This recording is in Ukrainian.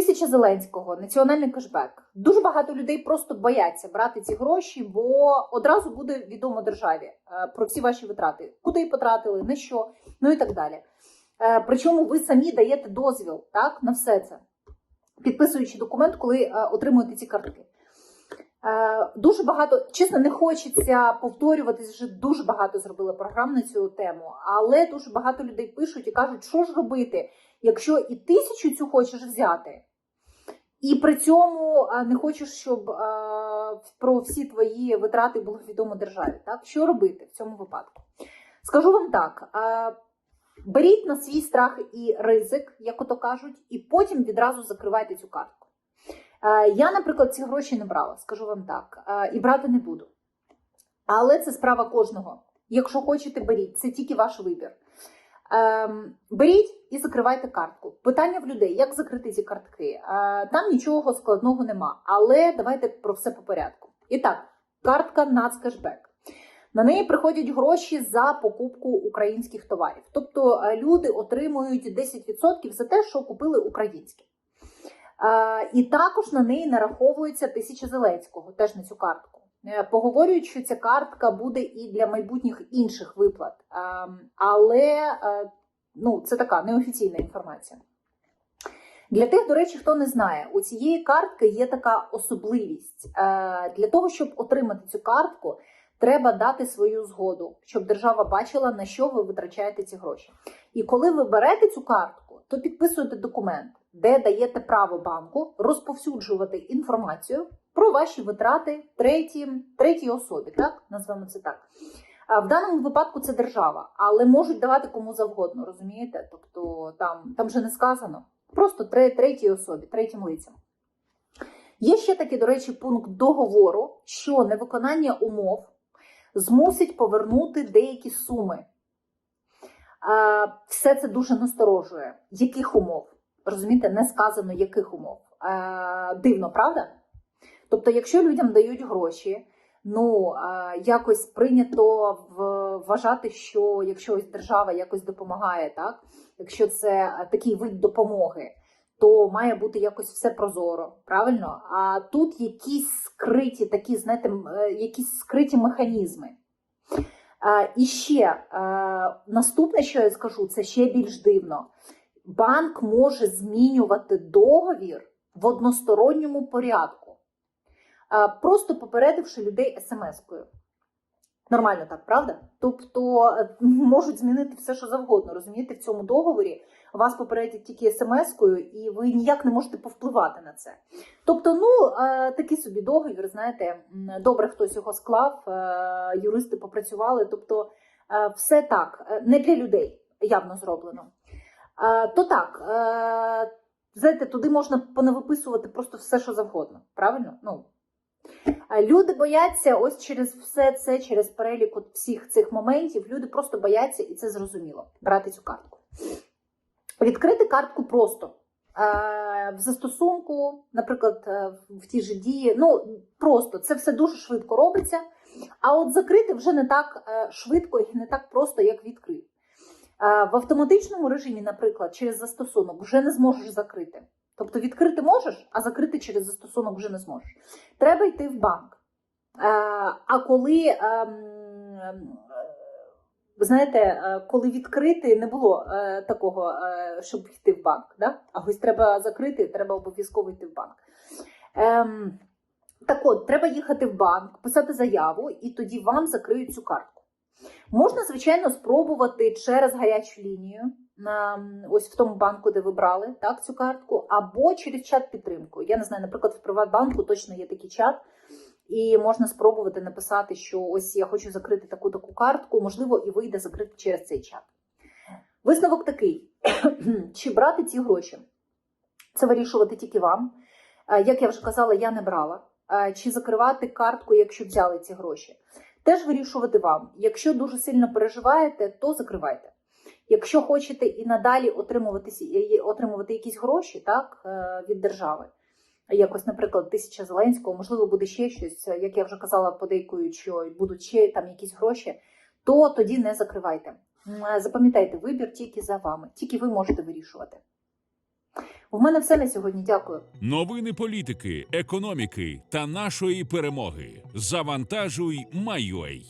Тисяча Зеленського, національний кешбек. Дуже багато людей просто бояться брати ці гроші, бо одразу буде відомо державі е, про всі ваші витрати, куди потратили, на що, ну і так далі. Е, Причому ви самі даєте дозвіл так, на все це, підписуючи документ, коли е, отримуєте ці картки. Дуже багато, чесно, не хочеться повторюватись, вже дуже багато зробили програм на цю тему, але дуже багато людей пишуть і кажуть, що ж робити, якщо і тисячу цю хочеш взяти, і при цьому е, не хочеш, щоб е, про всі твої витрати було відомо державі. Так? Що робити в цьому випадку? Скажу вам так: е, беріть на свій страх і ризик, як ото кажуть, і потім відразу закривайте цю картку. Я, наприклад, ці гроші не брала, скажу вам так, і брати не буду. Але це справа кожного. Якщо хочете, беріть, це тільки ваш вибір. Ем, беріть і закривайте картку. Питання в людей, як закрити ці картки? Е, там нічого складного нема, але давайте про все по порядку. І так, картка Нацкешбек. На неї приходять гроші за покупку українських товарів. Тобто е, люди отримують 10% за те, що купили українське. Е, І також на неї нараховується тисяча Зеленського, теж на цю картку. Е, Поговорюють, що ця картка буде і для майбутніх інших виплат, Ем, але е, ну, це така неофіційна інформація. Для тих, до речі, хто не знає, у цієї картки є така особливість. Е, Для того, щоб отримати цю картку, треба дати свою згоду, щоб держава бачила, на що ви витрачаєте ці гроші. І коли ви берете цю картку, то підписуєте документ, де даєте право банку розповсюджувати інформацію про ваші витрати третій, третій особі, так назвемо це так. В даному випадку це держава, але можуть давати кому завгодно, розумієте? Тобто там, там вже не сказано. Просто третій особі, третім лицям. Є ще такий, до речі, пункт договору, що невиконання умов змусить повернути деякі суми. Все це дуже насторожує. Яких умов? Розумієте, не сказано, яких умов. Дивно, правда? Тобто, якщо людям дають гроші, ну якось прийнято вважати, що якщо ось держава якось допомагає, так? якщо це такий вид допомоги, то має бути якось все прозоро, правильно? А тут якісь скриті, такі, знаєте, е, якісь скриті механізми. А, і ще е, наступне, що я скажу, це ще більш дивно. Банк може змінювати договір в односторонньому порядку, а, просто попередивши людей смс-кою. Нормально так, правда? Тобто е, можуть змінити все, що завгодно. Розумієте, в цьому договорі вас попередять тільки смс-кою, і ви ніяк не можете повпливати на це. Тобто, ну е, такий собі договір, знаєте, добре хтось його склав, е, юристи попрацювали. Тобто, все так, не для людей явно зроблено. То так, знаєте, туди можна понавиписувати просто все, що завгодно. Правильно? Ну, Люди бояться ось через все це, через перелік от всіх цих моментів. Люди просто бояться, і це зрозуміло, брати цю картку. Відкрити картку просто. Е, В застосунку, наприклад, е, в тій же дії. Ну, просто це все дуже швидко робиться. А от закрити вже не так е, швидко і не так просто, як відкрити. Е, В автоматичному режимі, наприклад, через застосунок вже не зможеш закрити. Тобто відкрити можеш, а закрити через застосунок вже не зможеш. Треба йти в банк. Е, А коли, ем, ем, знаєте, е, коли відкрити, не було е, такого, щоб йти в банк. Да? А ось треба закрити, треба обов'язково йти в банк. Ем, Так от, треба їхати в банк, писати заяву, і тоді вам закриють цю картку. Можна, звичайно, спробувати через гарячу лінію, на, ось в тому банку, де ви брали так, цю картку, або через чат підтримку. Я не знаю, наприклад, в Приватбанку точно є такий чат, і можна спробувати написати, що ось я хочу закрити таку таку картку, можливо, і вийде закрити через цей чат. Висновок такий: чи брати ці гроші? Це вирішувати тільки вам. Е, Як я вже казала, я не брала. Е, Чи закривати картку, якщо взяли ці гроші? Теж вирішувати вам. Якщо дуже сильно переживаєте, то закривайте. Якщо хочете і надалі отримувати, отримувати якісь гроші так, е, від держави, якось, наприклад, тисяча Зеленського, можливо, буде ще щось, як я вже казала, подейкують, що будуть ще там якісь гроші, то тоді не закривайте. Запам'ятайте, вибір тільки за вами, тільки ви можете вирішувати. В мене все на сьогодні. Дякую. Новини політики, економіки та нашої перемоги. Завантажуй, майой.